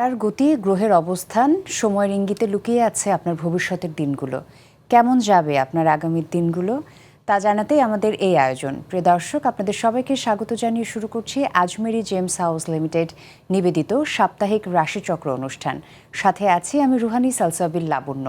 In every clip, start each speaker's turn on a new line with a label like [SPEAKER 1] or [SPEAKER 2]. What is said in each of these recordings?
[SPEAKER 1] তারার গতি, গ্রহের অবস্থান, সময়ের ইঙ্গিতে লুকিয়ে আছে আপনার ভবিষ্যতের দিনগুলো। কেমন যাবে আপনার আগামীর দিনগুলো? তা জানাতেই আমাদের এই আয়োজন। প্রিয় দর্শক, আপনাদের সবাইকে স্বাগত জানিয়ে শুরু করছি আজমেরি জেমস হাউস লিমিটেড নিবেদিত সাপ্তাহিক রাশিচক্র অনুষ্ঠান। সাথে আছি আমি রুহানি সালসাবিল লাবণ্য।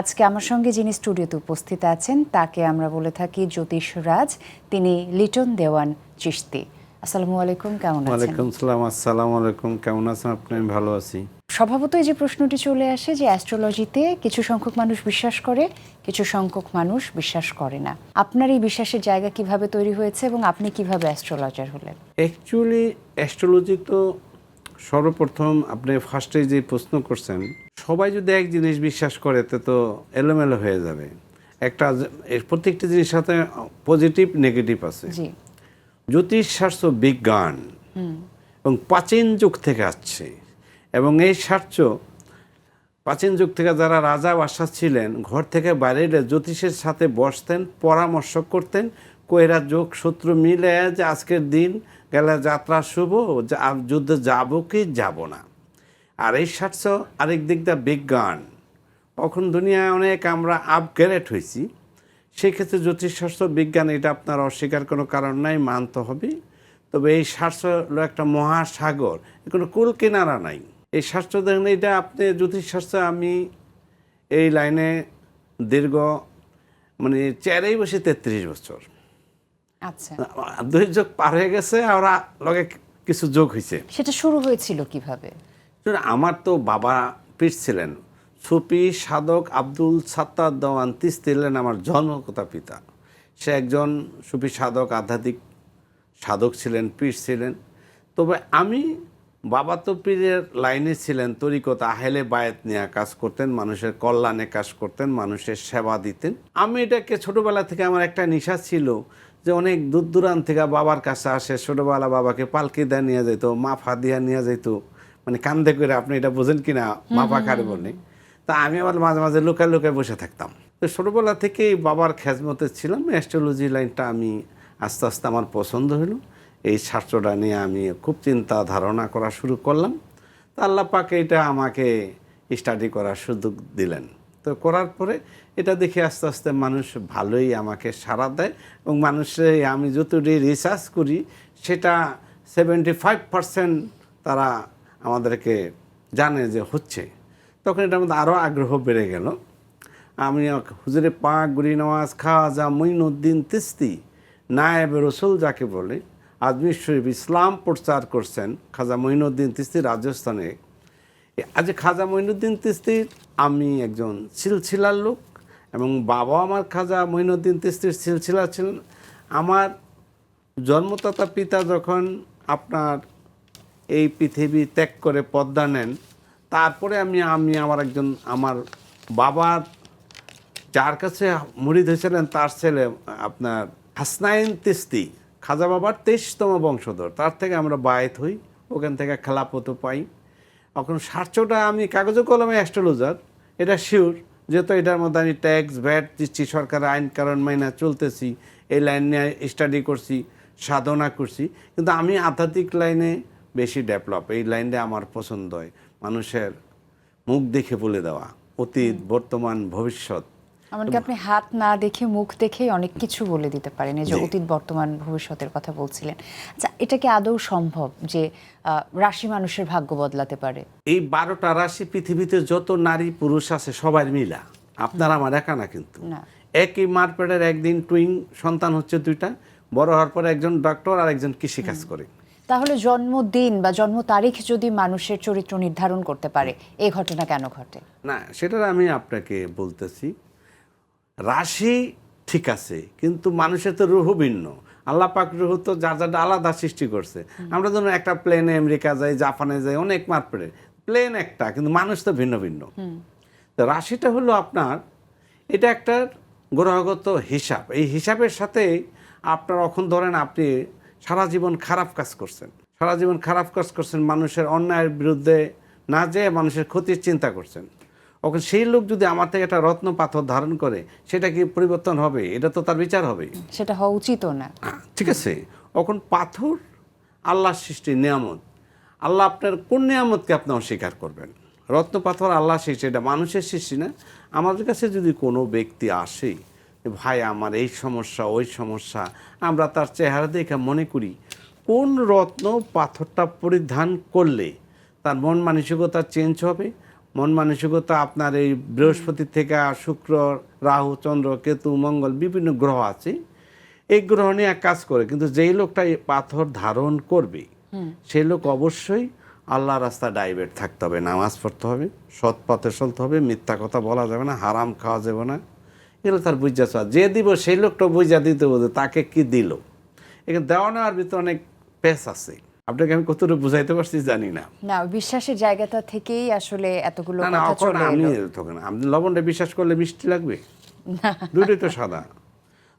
[SPEAKER 1] আজকে আমার সঙ্গে যিনি স্টুডিওতে উপস্থিত আছেন, তাকে আমরা বলে থাকি জ্যোতিষ রাজ তিনি লিটন দেওয়ান চিস্তি আসসালামু আলাইকুম কেমন আছেন?
[SPEAKER 2] ওয়ালাইকুম সালাম আসসালামু আলাইকুম কেমন আছেন আপনি? আমি ভালো আছি।
[SPEAKER 1] স্বভাবতই যে প্রশ্নটি চলে আসে যে অ্যাস্ট্রোলজিতে কিছু সংখ্যক মানুষ বিশ্বাস করে কিছু সংখ্যক মানুষ বিশ্বাস করে না। আপনার এই বিশ্বাসের জায়গা কীভাবে তৈরি হয়েছে এবং আপনি কীভাবে অ্যাস্ট্রোলজার হলেন?
[SPEAKER 2] অ্যাকচুয়ালি অ্যাস্ট্রোলজি তো সর্বপ্রথম আপনি ফার্স্টে যে প্রশ্ন করছেন সবাই যদি এক জিনিস বিশ্বাস করে তে তো এলোমেলো হয়ে যাবে। একটা প্রত্যেকটি জিনিস সাথে পজিটিভ নেগেটিভ আছে।
[SPEAKER 1] জি
[SPEAKER 2] জ্যোতিষ শাস্ত্র বিজ্ঞান এবং প্রাচীন যুগ থেকে আসছে। এবং এই শাস্ত্র প্রাচীন যুগ থেকে যারা রাজা বাসা ছিলেন ঘর থেকে বাইরে এলে জ্যোতিষের সাথে বসতেন পরামর্শ করতেন কইরা যোগ শত্রু মিলে যে আজকের দিন গেলে যাত্রা শুভ যা- যুদ্ধে যাব কি যাব না। আর এই শাস্ত্র আরেক দিক দা বিজ্ঞান। এখন দুনিয়ায় অনেক আমরা আপগ্রেড হয়েছি সেক্ষেত্রে জ্যোতিষশাস্ত্র বিজ্ঞান এটা আপনার অস্বীকার কোনো কারণ নাই মানতে হবে। তবে এই শাস্ত্র হলো একটা মহাসাগর কোনো কুল কিনারা নাই। এই শাস্ত্র দেখেন এটা আপনি জ্যোতিষশাস্ত্র আমি এই লাইনে দীর্ঘ মানে চেয়ারেই বসে তেত্রিশ বছর।
[SPEAKER 1] আচ্ছা।
[SPEAKER 2] দুই যোগ পার হয়ে গেছে আর লগে কিছু যোগ হয়েছে
[SPEAKER 1] সেটা শুরু হয়েছিল কীভাবে?
[SPEAKER 2] আমার তো বাবা পীর ছিলেন সুফি সাধক আব্দুল সাত্তার দেওয়ান তিস্তি হলেন আমার জন্মকতা পিতা। সে একজন সুফি সাধক আধ্যাত্মিক সাধক ছিলেন পীর ছিলেন। তবে আমি বাবা তো পীরের লাইনে ছিলেন তরিকত আহেলে বায়াত নিয়ে কাজ করতেন মানুষের কল্যাণে কাজ করতেন মানুষের সেবা দিতেন। আমি এটাকে ছোটোবেলা থেকে আমার একটা নেশা ছিল যে অনেক দূর দূরান্ত থেকে বাবার কাছে আসে ছোটবেলা বাবাকে পালকি দেয়া নিয়ে যেত মাফা দিয়া নিয়ে যেত মানে কান্দে করে আপনি এটা বোঝেন কিনা? মাপা কারে বলে তা আমি আবার মাঝে মাঝে লুকায় লুকায় বসে থাকতাম। তো ছোটোবেলা থেকেই বাবার খেজমতে ছিলাম অ্যাস্ট্রোলজি লাইনটা আমি আস্তে আস্তে আমার পছন্দ হলো। এই শাস্ত্রটা নিয়ে আমি খুব চিন্তা ধারণা করা শুরু করলাম। তা আল্লাহ পাকে এটা আমাকে স্টাডি করার সুযোগ দিলেন। তো করার পরে এটা দেখে আস্তে আস্তে মানুষ ভালোই আমাকে সাড়া দেয় এবং মানুষে আমি যতটি রিসার্চ করি, সেটা সেভেন্টি ফাইভ পারসেন্ট তারা আমাদেরকে জানে যে হচ্ছে। তখন এটার মধ্যে আরও আগ্রহ বেড়ে গেল। আমি হুজুরে পাক গুরি নওয়াজ খাজা, মঈনুদ্দিন, তিস্তি, নায়েব রসুল যাকে বলে আজমির শরীফ ইসলাম প্রচার করছেন খাজা মঈনুদ্দিন তিস্তি রাজস্থানে। আজ খাজা মঈনুদ্দিন তিস্তির আমি একজন সিলসিলার লোক এবং বাবা আমার খাজা মঈনুদ্দিন তিস্তির সিলসিলা ছিলেন। আমার জন্মদাতা পিতা যখন আপনার এই পৃথিবী ত্যাগ করে পদ্মা নেন তারপরে আমি আমি আমার একজন, আমার বাবার যার কাছে মুড়িদ হয়েছিলেন তার ছেলে, আপনার হাসনাইন তিস্তি, খাজা বাবার তেইশতম বংশধর। তার থেকে আমরা বায়েত হই, ওখান থেকে খেলাপতো পাই। এখন সাতশোটা আমি কাগজে কলমে অ্যাস্ট্রোলজার, এটা শিওর, যেহেতু এটার মধ্যে আমি ট্যাক্স, ভ্যাট দিচ্ছি সরকারের আইন কারণ মাইনা চলতেছি, এই লাইন নিয়ে স্টাডি করছি, সাধনা করছি। কিন্তু আমি আধ্যাত্মিক লাইনে বেশি ডেভেলপ, এই লাইনটা আমার পছন্দ হয়। মানুষের মুখ দেখে বলে দেওয়া অতীত বর্তমান ভবিষ্যৎ।
[SPEAKER 1] এমনকি আপনি হাত না দেখে মুখ দেখেই অনেক কিছু বলে দিতে পারেন। এই যে অতীত বর্তমান ভবিষ্যতের কথা বলছিলেন। আচ্ছা এটা কি আদৌ সম্ভব যে রাশি মানুষের ভাগ্য বদলাতে পারে?
[SPEAKER 2] এই বারোটা রাশি পৃথিবীতে যত নারী পুরুষ আছে সবার মিলা। আপনার আমার একা না কিন্তু। একই মারপেটের একদিন টুইং সন্তান হচ্ছে দুইটা বড় হওয়ার পরে একজন ডক্টর আর একজন কৃষিকাজ করে।
[SPEAKER 1] তাহলে জন্মদিন বা জন্ম তারিখ যদি মানুষের চরিত্র নির্ধারণ করতে পারে এই ঘটনা কেন ঘটে?
[SPEAKER 2] না সেটা আমি আপনাকে বলতেছি রাশি ঠিক আছে কিন্তু মানুষের তো রুহ ভিন্ন। আল্লাহ পাক রুহ তো যার যার আলাদা সৃষ্টি করছে। আমরা ধরুন একটা প্লেনে আমেরিকা যাই জাপানে যাই অনেক মারপেটে প্লেন একটা কিন্তু মানুষ তো ভিন্ন ভিন্ন। তো রাশিটা হলো আপনার এটা একটা গ্রহগত হিসাব। এই হিসাবের সাথে আপনার এখন ধরেন আপনি সারা জীবন খারাপ কাজ করছেন। সারা জীবন খারাপ কাজ করছেন মানুষের অন্যায়ের বিরুদ্ধে না যেয়ে মানুষের ক্ষতির চিন্তা করছেন। ওখানে সেই লোক যদি আমার থেকে একটা রত্ন পাথর ধারণ করে সেটা কি পরিবর্তন হবে? এটা তো তার বিচার হবে।
[SPEAKER 1] সেটা হওয়া উচিত না।
[SPEAKER 2] ঠিক আছে। এখন পাথর আল্লাহর সৃষ্টি নিয়ামত। আল্লাহ আপনার কোন নিয়ামতকে আপনি অস্বীকার করবেন? রত্ন পাথর আল্লাহ সৃষ্টি এটা মানুষের সৃষ্টি না। আমাদের কাছে যদি কোনো ব্যক্তি আসে ভাই আমার এই সমস্যা ওই সমস্যা। আমরা তার চেহারা দেখে মনে করি কোন রত্ন পাথরটা পরিধান করলে তার মন মানসিকতা চেঞ্জ হবে? মন মানসিকতা আপনার এই বৃহস্পতি থেকে আর শুক্র রাহু চন্দ্র কেতু মঙ্গল বিভিন্ন গ্রহ আছে। এই গ্রহ নিয়ে এক কাজ করে কিন্তু যেই লোকটা এই পাথর ধারণ করবে সেই লোক অবশ্যই আল্লাহ রাস্তা ডাইভেট থাকতে হবে নামাজ পড়তে হবে সৎ পথে চলতে হবে মিথ্যা কথা বলা যাবে না হারাম খাওয়া যাবে না। এগুলো তার বুঝা চাওয়া। যে দিব সেই লোকটা বুঝা দিতে বলতে তাকে কি দিল। এখানে দেওয়া নেওয়ার ভিতরে অনেক পেস আছে। আপনাকে আমি কতটুকু বুঝাইতে পারছি জানি না।
[SPEAKER 1] না বিশ্বাসের জায়গাটা থেকেই আসলে এতগুলো
[SPEAKER 2] না না আমি তখন আপনি লবণটা বিশ্বাস করলে মিষ্টি লাগবে? দুটোই তো সাদা।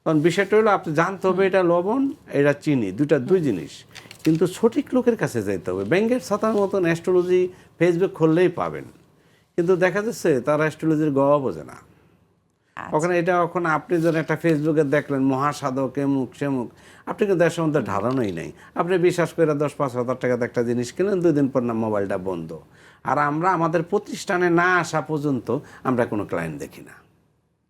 [SPEAKER 2] কারণ বিষয়টা হলো আপনি জানতে হবে এটা লবণ এটা চিনি দুইটা দুই জিনিস। কিন্তু সঠিক লোকের কাছে যাইতে হবে। ব্যাংকের ছাতার মতন অ্যাস্ট্রোলজি ফেসবুক খুললেই পাবেন। কিন্তু দেখা যাচ্ছে তারা অ্যাস্ট্রোলজির গওয়া বোঝে না। ওখানে এটা এখন আপনি যখন একটা ফেসবুকে দেখলেন মহাসাধক এমুক সেমুক আপনি কিন্তু দেশের মধ্যে ধারণাই নেই। আপনি বিশ্বাস করে দশ পাঁচ হাজার টাকাতে একটা জিনিস কিনলেন দুই দিন পর না মোবাইলটা বন্ধ। আর আমরা আমাদের প্রতিষ্ঠানে না আসা পর্যন্ত আমরা কোনো ক্লায়েন্ট দেখি না।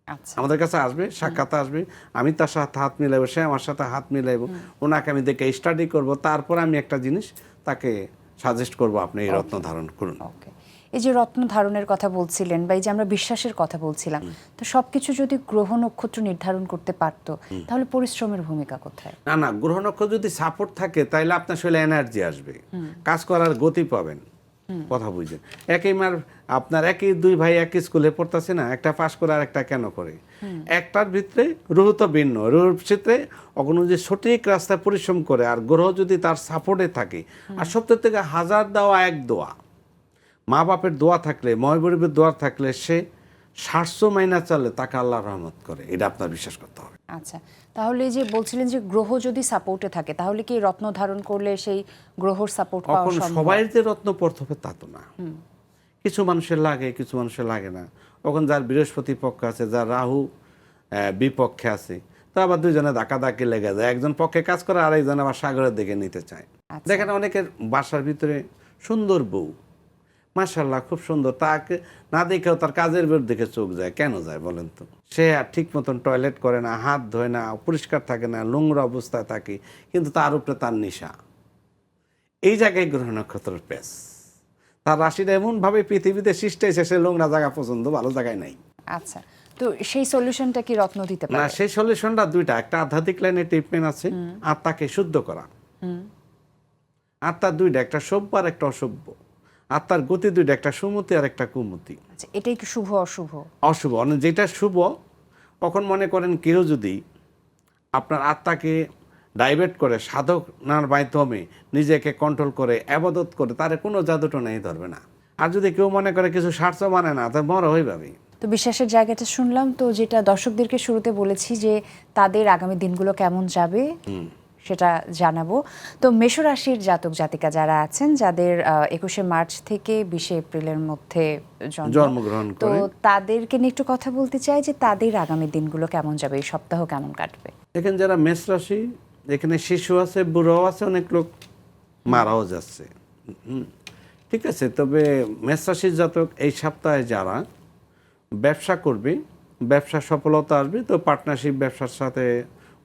[SPEAKER 1] আচ্ছা।
[SPEAKER 2] আমাদের কাছে আসবে সাক্ষাৎ আসবে আমি তার সাথে হাত মিলাইবো সে আমার সাথে হাত মিলাইবো ওনাকে আমি দেখে স্টাডি করব তারপর আমি একটা জিনিস তাকে সাজেস্ট করব আপনি এই রত্ন ধারণ করুন।
[SPEAKER 1] ওকে এই যে রত্ন ধারণের কথা বলছিলেন বা এই যে আমরা বিশ্বাসের কথা বলছিলাম তো সবকিছু যদি গ্রহ নক্ষত্র নির্ধারণ করতে পারতো তাহলে পরিশ্রমের ভূমিকা কোথায়?
[SPEAKER 2] না না গ্রহ নক্ষত্র যদি সাপোর্ট থাকে তাহলে আপনার শরীরে এনার্জি আসবে। কাজ করার গতি পাবেন। কথা বুঝছেন। একই মার আপনার একই দুই ভাই একই স্কুলে পড়তেছে না একটা পাশ করে আর একটা কেন করে? একটার ভিতরে রুহ তো ভিন্ন রুহুর ক্ষেত্রে অগণ যে সঠিক রাস্তায় পরিশ্রম করে আর গ্রহ যদি তার সাপোর্টে থাকে আর সত্তর থেকে হাজার দেওয়া এক দোয়া মা বাপের দোয়া থাকলে ময়বরীবের দোয়া থাকলে সে সাতশো মাইনা চালে তাকে আল্লাহ রহমত করে। এটা আপনার বিশ্বাস করতে হবে।
[SPEAKER 1] আচ্ছা তাহলে যে বলছিলেন যে গ্রহ যদি সাপোর্টে থাকে তাহলে কি রত্ন ধারণ করলে সেই গ্রহর সাপোর্ট পাওয়া সম্ভব?
[SPEAKER 2] সবাই যে রত্ন পড়তে হবে তা তো না। কিছু মানুষের লাগে কিছু মানুষের লাগে না। কখন যার বৃহস্পতি পক্ষে আছে যার রাহু বিপক্ষে আছে তো আবার দুজনে ধাক্কি লেগে যায়। একজন পক্ষে কাজ করে আর একজন আবার সাগরের দিকে নিতে চায়।
[SPEAKER 1] আচ্ছা।
[SPEAKER 2] দেখেন অনেকের বাসার ভিতরে সুন্দর বউ। মাশাল্লাহ খুব সুন্দর। তাকে না দেখেও তার কাজের বের দিকে চোখ যায়। কেন যায় বলেন তো? সে আর ঠিক মতন টয়লেট করে না হাত ধোয় না পরিষ্কার থাকে না নোংরা অবস্থায় থাকে কিন্তু তার উপরে তার নেশা। এই জায়গায় গ্রহ নক্ষত্রের পেস তার রাশিটা এমনভাবে পৃথিবীতে সৃষ্টি হয়েছে সে নোংরা জায়গা পছন্দ ভালো জায়গায় নাই।
[SPEAKER 1] আচ্ছা তো সেই সলিউশনটা কি রত্ন দিতে
[SPEAKER 2] না সেই সলিউশনটা দুইটা। একটা আধ্যাত্মিক লাইনে ট্রিটমেন্ট আছে আত্মাকে শুদ্ধ করা। আত্মার দুইটা একটা সভ্য আর একটা অসভ্য। আত্মার গতি দুইটা একটা সুমতি আর একটা কুমতি।
[SPEAKER 1] আচ্ছা এটাই কি শুভ অশুভ?
[SPEAKER 2] অশুভ। মানে যেটা শুভ কখন মনে করেন কেউ যদি আপনার আত্মাকে ডাইভার্ট করে সাধনার মাধ্যমে নিজেকে কন্ট্রোল করে আবাদত করে তার কোনো জাদুটো নেই ধরবে না। আর যদি কেউ মনে করে কিছু স্বার্থ মানে না তা বড় যাবে।
[SPEAKER 1] তো বিশ্বাসের জায়গাটা শুনলাম তো যেটা দর্শকদেরকে শুরুতে বলেছি যে তাদের আগামী দিনগুলো কেমন যাবে? সেটা জানাব। তো মেষ রাশির জাতক জাতিকা যারা আছেন যাদের একুশে মার্চ থেকে বিশে এপ্রিলের মধ্যে
[SPEAKER 2] জন্মগ্রহণ
[SPEAKER 1] তো তাদেরকে নিয়ে একটু কথা বলতে চাই যে তাদের আগামী দিনগুলো কেমন যাবে এই সপ্তাহ কেমন কাটবে?
[SPEAKER 2] এখানে যারা মেষ রাশি এখানে শিশু আছে বুড়োও আছে অনেক লোক মারাও যাচ্ছে। ঠিক আছে তবে মেষ রাশির জাতক এই সপ্তাহে যারা ব্যবসা করবে ব্যবসা সফলতা আসবে তো পার্টনারশিপ ব্যবসার সাথে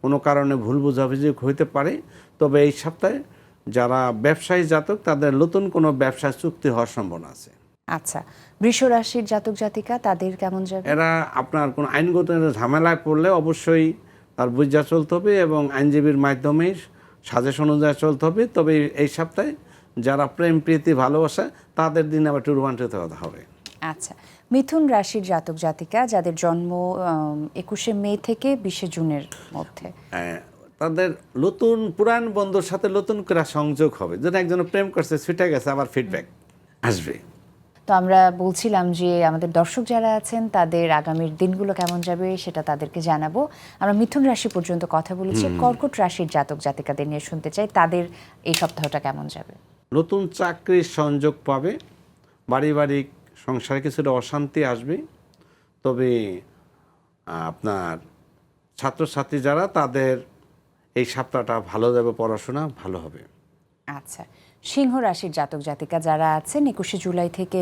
[SPEAKER 2] কোনো কারণে ভুল বোঝাবুঝি হইতে পারে তবে এই সপ্তাহে যারা ব্যবসায়ী জাতক তাদের নতুন কোনো ব্যবসা চুক্তি হওয়ার সম্ভাবনা আছে।
[SPEAKER 1] আচ্ছা বৃষ রাশির জাতক জাতিকা তাদের কেমন যাবে?
[SPEAKER 2] এরা আপনার কোনো আইনগত ঝামেলায় পড়লে অবশ্যই তার বুঝা চলতে হবে এবং আইনজীবীর মাধ্যমে সাজেশন অনুযায়ী চলতে হবে। তবে এই সপ্তাহে যারা প্রেম প্রীতি ভালোবাসা তাদের দিন আবার টুরবান্টিত হতে হবে।
[SPEAKER 1] আচ্ছা মিথুন রাশির জাতক জাতিকা যাদের জন্ম একুশে মে থেকে বিশে জুনের মধ্যে।
[SPEAKER 2] তাদের নতুন পুরাণ বন্ধুর সাথে নতুন করে সংযোগ হবে। যেন একজন প্রেম করছে ছুটে গেছে আবার ফিডব্যাক আসবে।
[SPEAKER 1] তো আমরা বলছিলাম যে আমাদের দর্শক যারা আছেন তাদের আগামীর দিনগুলো কেমন যাবে সেটা তাদেরকে জানাব। আমরা মিথুন রাশি পর্যন্ত কথা বলেছি। কর্কট রাশির জাতক জাতিকাদের নিয়ে শুনতে চাই তাদের এই সপ্তাহটা কেমন যাবে?
[SPEAKER 2] নতুন চাকরির সংযোগ পাবে পারিবারিক সংসারে কিছুটা অশান্তি আসবে তবে আপনার ছাত্রছাত্রী যারা তাদের এই সপ্তাহটা ভালো যাবে পড়াশোনা ভালো হবে।
[SPEAKER 1] আচ্ছা সিংহ রাশির জাতক জাতিকা যারা আছেন একুশে জুলাই থেকে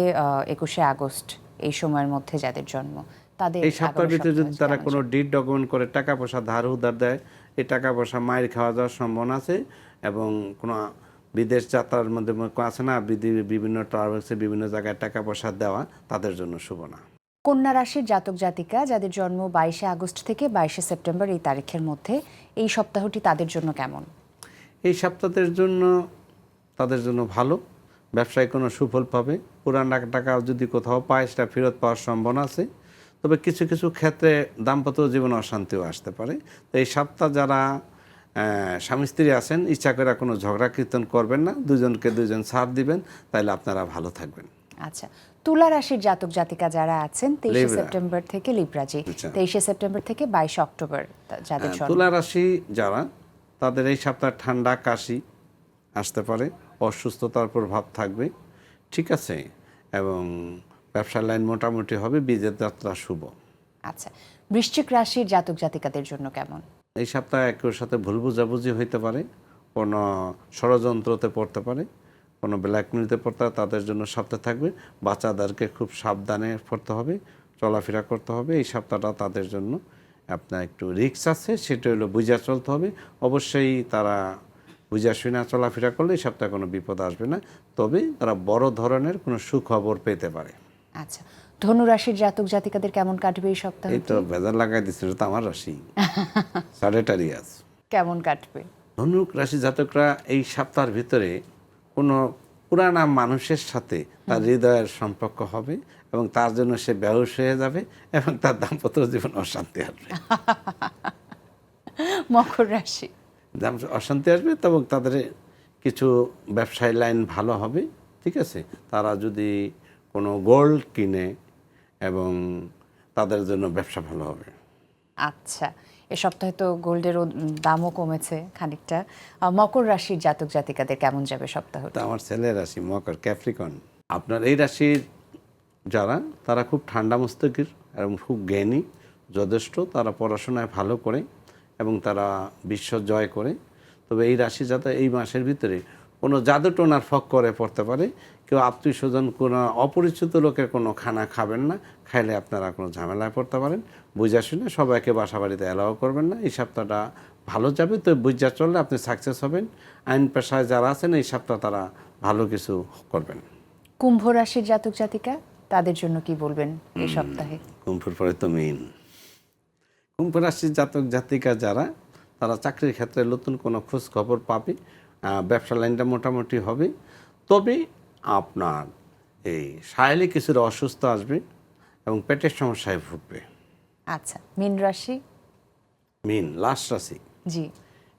[SPEAKER 1] একুশে আগস্ট এই সময়ের মধ্যে যাদের জন্ম তাদের
[SPEAKER 2] এই সপ্তাহের ভিতরে যদি তারা কোনো ডিট ডকুমেন্ট করে টাকা পয়সা ধার উধার দেয় এই টাকা পয়সা মায়ের খাওয়া যাওয়ার সম্ভাবনা আছে এবং কোনো বিদেশ যাত্রার মধ্যে আছে না বিভিন্ন ট্রাভেলসে বিভিন্ন জায়গায় টাকা পয়সা দেওয়া তাদের জন্য শুভ না।
[SPEAKER 1] কন্যা রাশির জাতক জাতিকা যাদের জন্ম বাইশে আগস্ট থেকে বাইশে সেপ্টেম্বর এই তারিখের মধ্যে এই সপ্তাহটি তাদের জন্য কেমন?
[SPEAKER 2] এই সপ্তাহের জন্য তাদের জন্য ভালো। ব্যবসায় কোনো সুফল পাবে। পুরান টাকা- যদি কোথাও পায় সেটা ফেরত পাওয়ার সম্ভাবনা আছে। তবে কিছু কিছু ক্ষেত্রে দাম্পত্য জীবনে অশান্তিও আসতে পারে। তো এই সপ্তাহ যারা স্বামী স্ত্রী আছেন ইচ্ছা করে কোনো ঝগড়া কীর্তন করবেন না দুজনকে দুজন ছাড় দিবেন তাহলে আপনারা ভালো থাকবেন।
[SPEAKER 1] আচ্ছা তুলা রাশির জাতক জাতিকা যারা আছেন তেইশে সেপ্টেম্বর থেকে লিব্রাজি
[SPEAKER 2] আচ্ছা।
[SPEAKER 1] তেইশে সেপ্টেম্বর থেকে বাইশে অক্টোবর যাদের
[SPEAKER 2] হ্যাঁ, তুলা রাশি যারা তাদের এই সপ্তাহ ঠান্ডা কাশি আসতে পারে অসুস্থতার প্রভাব থাকবে ঠিক আছে? এবং ব্যবসার লাইন মোটামুটি হবে বীজের যাত্রা শুভ।
[SPEAKER 1] আচ্ছা বৃশ্চিক রাশির জাতক জাতিকাদের জন্য কেমন?
[SPEAKER 2] এই সপ্তাহে একের সাথে ভুল বুঝাবুঝি হইতে পারে, কোনো ষড়যন্ত্রতে পড়তে পারে, কোনো ব্ল্যাকমেলিতে পড়তে পারে, তাদের জন্য সপ্তাহ থাকবে। বাচ্চাদেরকে খুব সাবধানে পড়তে হবে, চলাফেরা করতে হবে। এই সপ্তাহটা তাদের জন্য আপনার একটু রিস্ক আছে, সেটা হলো বুঝা চলতে হবে। অবশ্যই তারা বুঝা শুনা চলাফেরা করলে এই সপ্তাহে কোনো বিপদ আসবে না। তবে তারা বড় ধরনের কোনো সুখবর পেতে পারে।
[SPEAKER 1] আচ্ছা ধনু রাশির জাতক জাতিকাদের কেমন কাটবে এই সপ্তাহ?
[SPEAKER 2] এই তো বেজার লাগাই দিচ্ছে এটা তো আমার রাশি। সাড়েটারিয়াস
[SPEAKER 1] কেমন কাটবে?
[SPEAKER 2] ধনুক রাশি জাতকরা এই সপ্তাহের ভিতরে কোনো পুরানা মানুষের সাথে তার হৃদয়ের সম্পর্ক হবে এবং তার জন্য সে বেহুশ হয়ে যাবে এবং তার দাম্পত্য জীবন অশান্তি আসবে।
[SPEAKER 1] মকর রাশি।
[SPEAKER 2] অশান্তি আসবে এবং তাদের কিছু ব্যবসায় লাইন ভালো হবে ঠিক আছে? তারা যদি কোনো গোল্ড কিনে এবং তাদের জন্য ব্যবসা ভালো হবে।
[SPEAKER 1] আচ্ছা এ সপ্তাহে তো গোল্ডের দামও কমেছে খানিকটা। মকর রাশির জাতক জাতিকাদের কেমন যাবে সপ্তাহ
[SPEAKER 2] তা আমার ছেলের রাশি মকর ক্যাপ্রিকন। আপনার এই রাশির যারা তারা খুব ঠান্ডা মস্তকের এবং খুব জ্ঞানী যথেষ্ট। তারা পড়াশোনায় ভালো করে এবং তারা বিশ্ব জয় করে। তবে এই রাশি যাতে এই মাসের ভিতরে কোনো জাদু টোনার ফক করে পড়তে পারে কেউ আত্মীয় স্বজন কোনো অপরিচিত লোকের কোনো খানা খাবেন না খাইলে আপনারা কোনো ঝামেলায় পড়তে পারেন। বুঝা শুনে সবাইকে বাসা বাড়িতে অ্যালাও করবেন না এই সপ্তাহটা ভালো যাবে। তো বুঝা চললে আপনি সাকসেস হবেন। আইন পেশায় যারা আছেন এই সপ্তাহ তারা ভালো কিছু করবেন।
[SPEAKER 1] কুম্ভ রাশির জাতক জাতিকা তাদের জন্য কি বলবেন এই সপ্তাহে?
[SPEAKER 2] কুম্ভের পরে তো মেইন কুম্ভ রাশির জাতক জাতিকা যারা তারা চাকরির ক্ষেত্রে নতুন কোনো খোঁজ খবর পাবে ব্যবসা লাইনটা মোটামুটি হবে। তবে আপনার এই সায়ালি কিছুটা অসুস্থ আসবে এবং পেটের সমস্যায় ভুগবে।
[SPEAKER 1] আচ্ছা মীন রাশি?
[SPEAKER 2] মিন লাস্ট রাশি।
[SPEAKER 1] জি।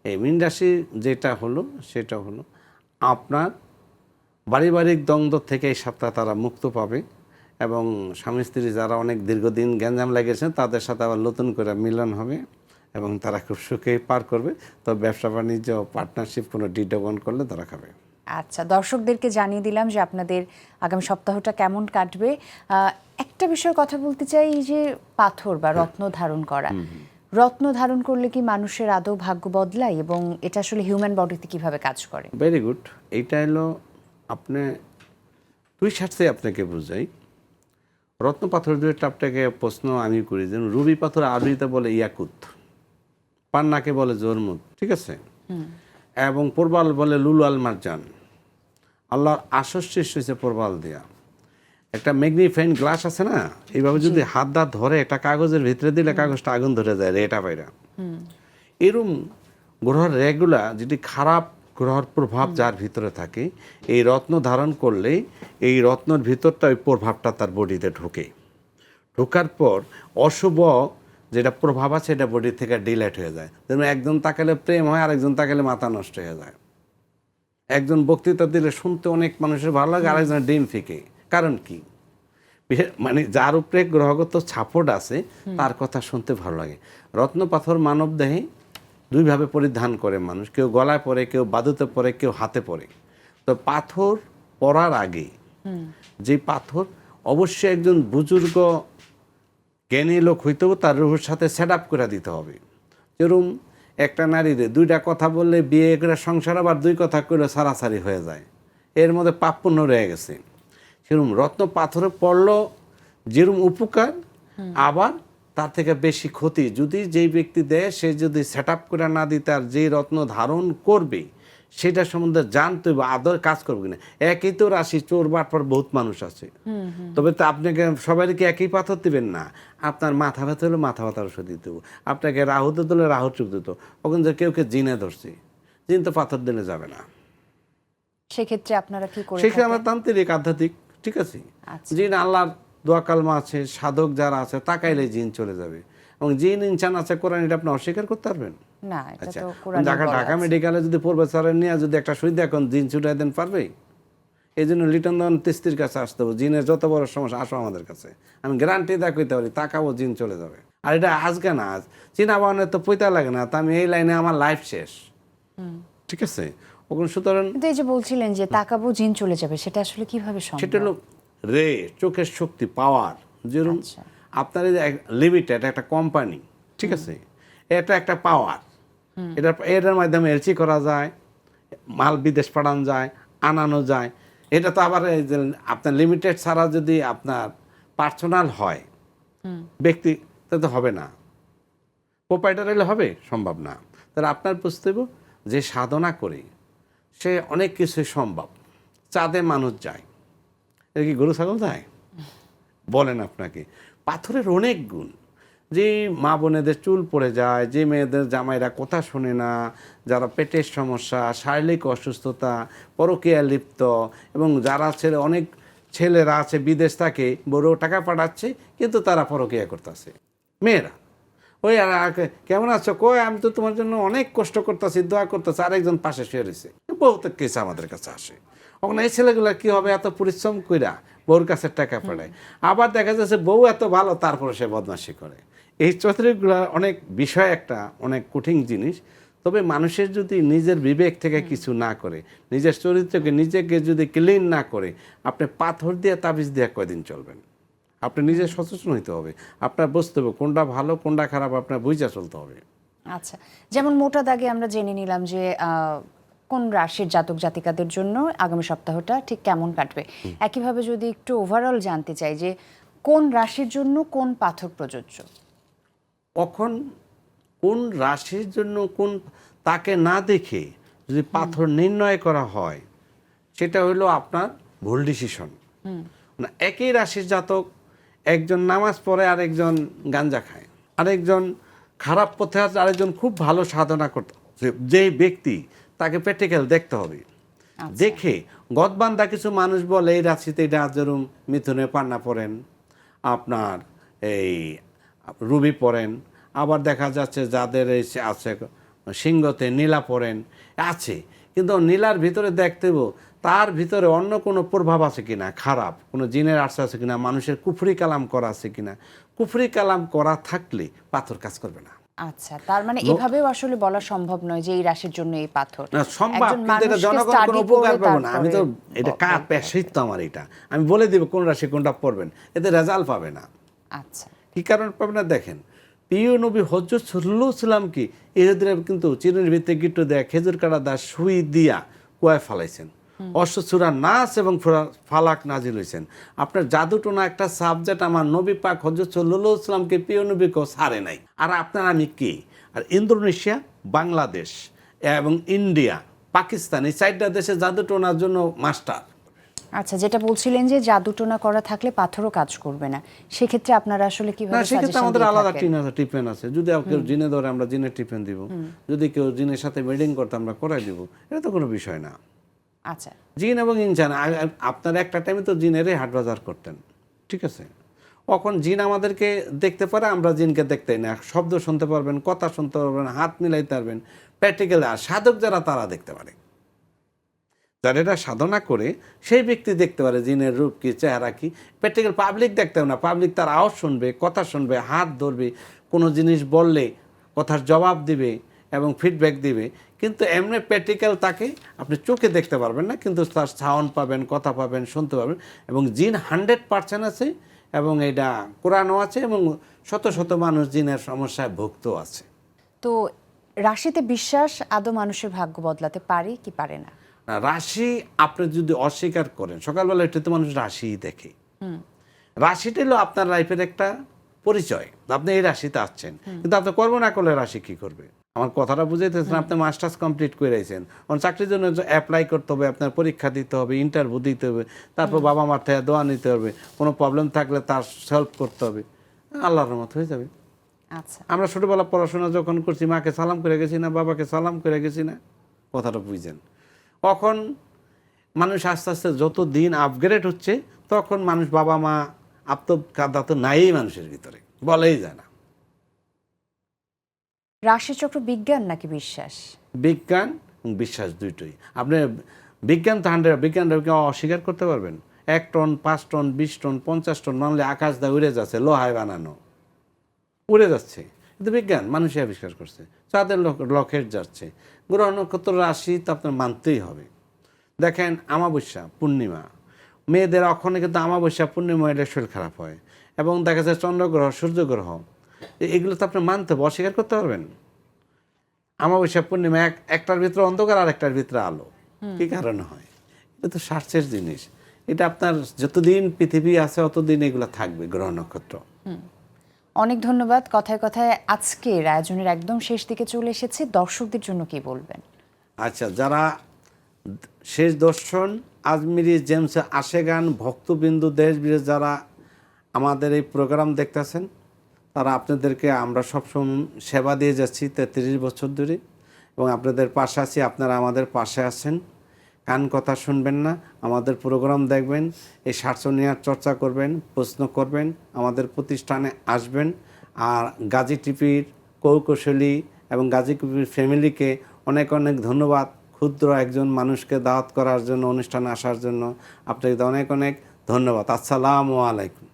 [SPEAKER 2] এই মীন রাশি যেটা হলো সেটা হলো আপনার পারিবারিক দ্বন্দ্ব থেকে এই সপ্তাহে তারা মুক্ত পাবে এবং স্বামী স্ত্রী যারা অনেক দীর্ঘদিন গ্যাঞ্জাম লেগেছেন তাদের সাথে আবার নতুন করে মিলন হবে এবং তারা খুব সুখে পার করবে। তো ব্যবসা বাণিজ্য পার্টনারশিপ কোনো ডিডবন করলে তারা খাবে।
[SPEAKER 1] আচ্ছা দর্শকদেরকে জানিয়ে দিলাম যে আপনাদের আগামী সপ্তাহটা কেমন কাটবে। একটা বিষয়ে কথা বলতে চাই এই যে পাথর বা রত্ন ধারণ করা। রত্ন ধারণ করলে কি মানুষের আদৌ ভাগ্য বদলায় এবং এটা আসলে হিউম্যান বডিতে কীভাবে কাজ করে?
[SPEAKER 2] ভেরি গুড এইটা হলো আপনি দুই স্বার্থে আপনাকে বুঝাই। রত্ন পাথর দুইটা আপনাকে প্রশ্ন আমি করি যেমন রুবি পাথর আরবিতে বলে ইয়াকুত পান্নাকে বলে জোরমুদ ঠিক আছে? এবং প্রবাল বলে লুলু আল মারজান। আল্লাহর আসস সৃষ্টি হয়েছে প্রবাল দেয়া। একটা ম্যাগনিফাইন গ্লাস আছে না? এইভাবে যদি হাত দা ধরে একটা কাগজের ভিতরে দিলে কাগজটা আগুন ধরে যায় রেটা পাইরা। এরম গ্রহর রেগুলা যেটি খারাপ গ্রহর প্রভাব যার ভিতরে থাকে এই রত্ন ধারণ করলে এই রত্নর ভিতরটা ওই প্রভাবটা তার বডিতে ঢোকে। ঢোকার পর অশুভ যেটা প্রভাব আছে এটা বডি থেকে ডিলেট হয়ে যায়। যেমন একজন তাকালে প্রেম হয় আরেকজন তাকালে মাথা নষ্ট হয়ে যায়। একজন বক্তৃতা দিলে শুনতে অনেক মানুষের ভালো লাগে আরেকজনের ডিম ফিকে। কারণ কি? মানে যার উপরে গ্রহগত ছাপট আছে তার কথা শুনতে ভালো লাগে। রত্ন পাথর মানব দেহে দুইভাবে পরিধান করে মানুষ। কেউ গলায় পরে কেউ বাদুতে পরে কেউ হাতে পরে। তো পাথর পরার আগে যে পাথর অবশ্যই একজন বুজুর্গ জ্ঞানী লোক হইতেও তার রুহের সাথে সেট আপ করে দিতে হবে। যেরকম একটা নারীরে দুইটা কথা বললে বিয়ে করে সংসার আবার দুই কথা করে সারাসারি হয়ে যায়। এর মধ্যে পাপ পুণ্য রয়ে গেছে। সেরকম রত্ন পাথরে পড়ল যেরকম উপকার আবার তার থেকে বেশি ক্ষতি। যদি যেই ব্যক্তি দেয় সে যদি সেট আপ করে না দিতে আর যেই রত্ন ধারণ করবে সেটা সম্বন্ধে জানতে হবে আদর কাজ করবে কিনা। একই তো রাশি চোর বাটপার বহুত মানুষ আছে। তবে তো আপনাকে সবাইকে একই পাথর দিবেন না। আপনার মাথা ব্যথা হলে মাথা ব্যথার ওষুধ দিতে হবে। আপনাকে রাহু দিতে হলে রাহু চুপ দিত ওখানে যে কেউ কে জিনে ধরছে। জিন তো পাথর দিলে যাবে না।
[SPEAKER 1] সেক্ষেত্রে আপনারা কি করে
[SPEAKER 2] সেখানে
[SPEAKER 1] থাকেন?
[SPEAKER 2] আমরা তান্ত্রিক আধ্যাত্মিক ঠিক আছে?
[SPEAKER 1] আচ্ছা।
[SPEAKER 2] জিন আল্লাহর দোয়া কালমা আছে সাধক যারা আছে তাকাইলে জিন চলে যাবে। এবং জিন ইনসান আছে কোরআন এটা আপনি অস্বীকার করতে পারবেন।
[SPEAKER 1] না এটা
[SPEAKER 2] আচ্ছা
[SPEAKER 1] তো কোরআনে
[SPEAKER 2] ঢাকা। মেডিকেলে যদি প্রফেসরের নিয়ে যদি একটা সুবিধা এখন জিন ছুটাই দেন পারবে? এই জন্য লিটন দহন তিস্তির কাছে আসতে হবে। জিনের যত বড় সমস্যা আসো আমাদের কাছে। আমি গ্যারান্টি দা কইতে পারি তাকাবো জিন চলে যাবে। আর এটা আজকে না আজ চীনা বাগানের তো পয়তা লাগে না তা আমি এই লাইনে আমার লাইফ শেষ। ঠিক আছে? ওখানে সুতরাং
[SPEAKER 1] কিন্তু এই যে বলছিলেন যে তাকাবো জিন চলে যাবে সেটা আসলে কীভাবে সম্ভব?
[SPEAKER 2] সেটা হলো রে চোখের শক্তি পাওয়ার যেরকম
[SPEAKER 1] আচ্ছা।
[SPEAKER 2] আপনার লিমিটেড একটা কোম্পানি ঠিক আছে? এটা একটা পাওয়ার এটা এটার মাধ্যমে এলচি করা যায় মাল বিদেশ পাঠানো যায় আনানো যায়। এটা তো আবার আপনার লিমিটেড ছাড়া যদি আপনার পার্সোনাল হয় ব্যক্তি তা তো হবে না। প্রোপাইটার এলে হবে সম্ভব না। তাহলে আপনার বুঝতে হবে যে সাধনা করে সে অনেক কিছু সম্ভব। চাঁদে মানুষ যায়। এটা কি গরু ছাগল যায়? বলেন আপনাকে। পাথরের অনেক গুণ। যে মা বোনেদের চুল পড়ে যায় যে মেয়েদের জামাইরা কথা শোনে না যারা পেটের সমস্যা শারীরিক অসুস্থতা পরকীয়া লিপ্ত এবং যারা ছেলে অনেক ছেলেরা আছে বিদেশ থাকে বড় টাকা পাঠাচ্ছে কিন্তু তারা পরকীয়া করতেছে। মেয়েরা। ওই আর কেমন আছো? কই আমি তো তোমার জন্য অনেক কষ্ট করতেছি দোয়া করতেছি আরেকজন পাশে শুয়ে রয়েছে। বহুত কেস আমাদের কাছে আসে। ওখানে এই ছেলেগুলো কী হবে এত পরিশ্রম কইরা বউর কাছে টাকা পাঠায়। আবার দেখা যাচ্ছে বউ এত ভালো তারপরে সে বদমাশি করে। এই চরিত্রগুলো অনেক বিষয় একটা অনেক কঠিন জিনিস। তবে মানুষের যদি নিজের বিবেক থেকে কিছু না করে নিজের চরিত্রকে নিজেকে যদি ক্লিন না করে আপনি পাথর দিয়ে তাবিজ দিয়ে কয়দিন চলবেন? আপনি নিজে সচেতন হইতে হবে। আপনার বুঝতে হবে কোনটা ভালো কোনটা খারাপ আপনার বুঝা চলতে হবে।
[SPEAKER 1] আচ্ছা যেমন মোটা দাগে আমরা জেনে নিলাম যে কোন রাশির জাতক জাতিকাদের জন্য আগামী সপ্তাহটা ঠিক কেমন কাটবে। একইভাবে যদি একটু ওভারঅল জানতে চাই যে কোন রাশির জন্য কোন পাথর প্রযোজ্য?
[SPEAKER 2] কখন কোন রাশির জন্য কোন তাকে না দেখে যদি পাথর নির্ণয় করা হয় সেটা হলো আপনার ভুল ডিসিশন একই রাশির জাতক একজন নামাজ পড়ে আরেকজন গাঞ্জা খায়। আরেকজন খারাপ পথে আছে আরেকজন খুব ভালো সাধনা করতে যেই ব্যক্তি তাকে প্র্যাকটিক্যাল দেখতে হবে। দেখে গদবান্ধা কিছু মানুষ বলে এই রাশিতে এটা যেরম মিথুনে পান্না পড়েন। আপনার এই রুবি পড়েন আবার দেখা যাচ্ছে যাদের আছে সিংহতে নীলা পড়েন আছে। কিন্তু নীলার ভিতরে দেখতে হইব তার ভিতরে অন্য কোনো প্রভাব আছে কিনা খারাপ? কোনো জিনের আর্স আছে কিনা? মানুষের কুফরি কালাম করা আছে কিনা? কুফরি কালাম করা থাকলে পাথর কাজ করবে না।
[SPEAKER 1] আচ্ছা তার মানে এভাবেও আসলে বলা সম্ভব নয় যে এই রাশির জন্য এই পাথর।
[SPEAKER 2] না সম্ভব কিন্তু এটা জনগণ কোনো উপকার না। আমি তো এটা পেশাই তো আমার এটা। আমি বলে দিব কোন রাশি কোনটা পড়বেন এতে রেজাল্ট পাবে না।
[SPEAKER 1] আচ্ছা।
[SPEAKER 2] কি কারণ পাবে না? দেখেন প্রিয় নবী হজরত সাল্লাম কি? এদের কিন্তু চিনের ভিতরে গিট্টু দেয়া খেজুর কাটা দা সুই দিয়া কুয়ায় ফালাইছেন। অশ্ব অশ্বসুরা নাচ এবং ফুরা- ফালাক নাজিল হয়েছেন আপনার জাদুটোনা একটা সাবজেক্ট আমার নবী পাক হজরত সাল্লাহ সাল্লামকে প্রিয় নবীকেও সারে নাই। আর আপনার আমি কি? আর ইন্দোনেশিয়া বাংলাদেশ এবং ইন্ডিয়া পাকিস্তান এই চারটা দেশে জাদুটোনার জন্য মাস্টার
[SPEAKER 1] আচ্ছা যেটা বলছিলেন যে জাদুটোনা করা থাকলে পাথরও কাজ করবে না। সেক্ষেত্রে আপনারা আসলে কীভাবে
[SPEAKER 2] সেক্ষেত্রে
[SPEAKER 1] সাজেশন
[SPEAKER 2] আমাদের আলাদা? টিন আছে টিপেন আছে। যদি কেউ জিনে ধরে আমরা জিনের টিপেন দিব। যদি কেউ জিনের সাথে মিটিং করতে আমরা করাই দিব। এটা তো কোনো বিষয় না।
[SPEAKER 1] আচ্ছা।
[SPEAKER 2] জিন এবং ইনসান আপনার একটা টাইমে তো জিনেরই হাট বাজার করতেন। ঠিক আছে? কখন জিন আমাদেরকে দেখতে পারে আমরা জিনকে দেখতেই না। শব্দ শুনতে পারবেন কথা শুনতে পারবেন হাত মিলাইতে পারবেন। প্র্যাকটিক্যাল আর সাধক যারা তারা দেখতে পারে। যারা এটা সাধনা করে সেই ব্যক্তি দেখতে পারে জিনের রূপ কি, চেহারা কি। প্র্যাকটিক্যাল পাবলিক দেখতে হবে না, পাবলিক তার আওয়াজ শুনবে, কথা শুনবে, হাত ধরবে, কোনো জিনিস বললে কথার জবাব দিবে এবং ফিডব্যাক দিবে। কিন্তু এমনি প্র্যাকটিক্যাল তাকে আপনি চোখে দেখতে পারবেন না, কিন্তু তার সাউন্ড পাবেন, কথা পাবেন, শুনতে পাবেন এবং জিন হান্ড্রেড পার্সেন্ট আছে এবং এটা কোরআনও আছে এবং শত শত মানুষ জিনের সমস্যায় ভুক্ত আছে।
[SPEAKER 1] তো রাশিতে বিশ্বাস আদৌ মানুষের ভাগ্য বদলাতে পারে কি পারে না?
[SPEAKER 2] না, রাশি আপনি যদি অস্বীকার করেন সকালবেলা এটা তো মানুষ রাশিই দেখে। রাশিটা হলো আপনার লাইফের একটা পরিচয়। আপনি এই রাশিতে আসছেন কিন্তু আপনি কর্ম না করলে রাশি কি করবে? আমার কথাটা বুঝাইতেছেন আপনি মাস্টার্স কমপ্লিট করে রয়েছেন কারণ চাকরির জন্য অ্যাপ্লাই করতে হবে আপনার পরীক্ষা দিতে হবে ইন্টারভিউ দিতে হবে তারপর বাবা মার থেকে দোয়া নিতে হবে কোনো প্রবলেম থাকলে তার সলভ করতে হবে। আল্লাহর মত হয়ে যাবে।
[SPEAKER 1] আচ্ছা।
[SPEAKER 2] আমরা ছোটবেলা পড়াশোনা যখন করছি মাকে সালাম করে গেছি না বাবাকে সালাম করে গেছি না কথাটা বুঝছেন তখন মানুষ আস্তে আস্তে যত দিন আপগ্রেড হচ্ছে তখন মানুষ বাবা মা আত্মকাদা তো নাই মানুষের ভিতরে। বলেই যায় না।
[SPEAKER 1] রাশিচক্র বিজ্ঞান নাকি বিশ্বাস?
[SPEAKER 2] বিজ্ঞান এবং বিশ্বাস দুইটোই আপনি বিজ্ঞান তো হান্ড্রেড বিজ্ঞানটা অস্বীকার করতে পারবেন। এক টন পাঁচ টন বিশ টন পঞ্চাশ টন মানলে আকাশ দা উড়ে যাচ্ছে লোহায় বানানো। উড়ে যাচ্ছে। কিন্তু বিজ্ঞান মানুষই আবিষ্কার করছে। চাঁদের লকেট যাচ্ছে। গ্রহ নক্ষত্র রাশি তো আপনার মানতেই হবে। দেখেন আমাবস্যা পূর্ণিমা। মেয়েদের অক্ষণে কিন্তু আমাবস্যা পূর্ণিমা এলে শরীর খারাপ হয় এবং দেখা যায় চন্দ্রগ্রহ সূর্যগ্রহ। এগুলো তো আপনি মানতে হবে অস্বীকার করতে পারবেন। আমাবস্যা পূর্ণিমা এক একটার ভিতরে অন্ধকার আর একটার ভিতরে আলো। কি কারণে হয়? এটা তো স্বার্থের জিনিস। এটা আপনার যতদিন পৃথিবী আছে অতদিন এগুলো থাকবে গ্রহ নক্ষত্র।
[SPEAKER 1] অনেক ধন্যবাদ। কথায় কথায় আজকের আয়োজনের একদম শেষ দিকে চলে এসেছে। দর্শকদের জন্য কি বলবেন?
[SPEAKER 2] আচ্ছা যারা শেষ দর্শন, আজমিরি জেমস আশেগান ভক্তবিন্দু দেশ বিদেশ যারা আমাদের এই প্রোগ্রাম দেখতেছেন, তারা আপনাদেরকে আমরা সবসময় সেবা দিয়ে যাচ্ছি তেত্রিশ বছর ধরে এবং আপনাদের পাশে আছি, আপনারা আমাদের পাশে আছেন। কান কথা শুনবেন না, আমাদের প্রোগ্রাম দেখবেন, এই সার্চনিয়ার চর্চা করবেন, প্রশ্ন করবেন, আমাদের প্রতিষ্ঠানে আসবেন। আর গাজী টিপির কৌকৌশলী এবং গাজী টিপির ফ্যামিলিকে অনেক অনেক ধন্যবাদ ক্ষুদ্র একজন মানুষকে দাওয়াত করার জন্য, অনুষ্ঠানে আসার জন্য। আপনাকে অনেক অনেক ধন্যবাদ। আসসালামু আলাইকুম।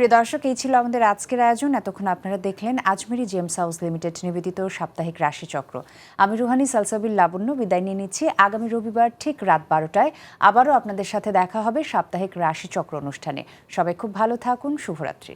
[SPEAKER 1] প্রিয় দর্শক, এই ছিল আমাদের আজকের আয়োজন। এতক্ষণ আপনারা দেখলেন আজমেরি জেমস হাউস লিমিটেড নিবেদিত সাপ্তাহিক রাশিচক্র। আমি রুহানি সালসাবিল লাবণ্য বিদায় নিয়ে নিচ্ছি। আগামী রবিবার ঠিক রাত বারোটায় আবারও আপনাদের সাথে দেখা হবে সাপ্তাহিক রাশিচক্র অনুষ্ঠানে। সবাই খুব ভালো থাকুন। শুভরাত্রি।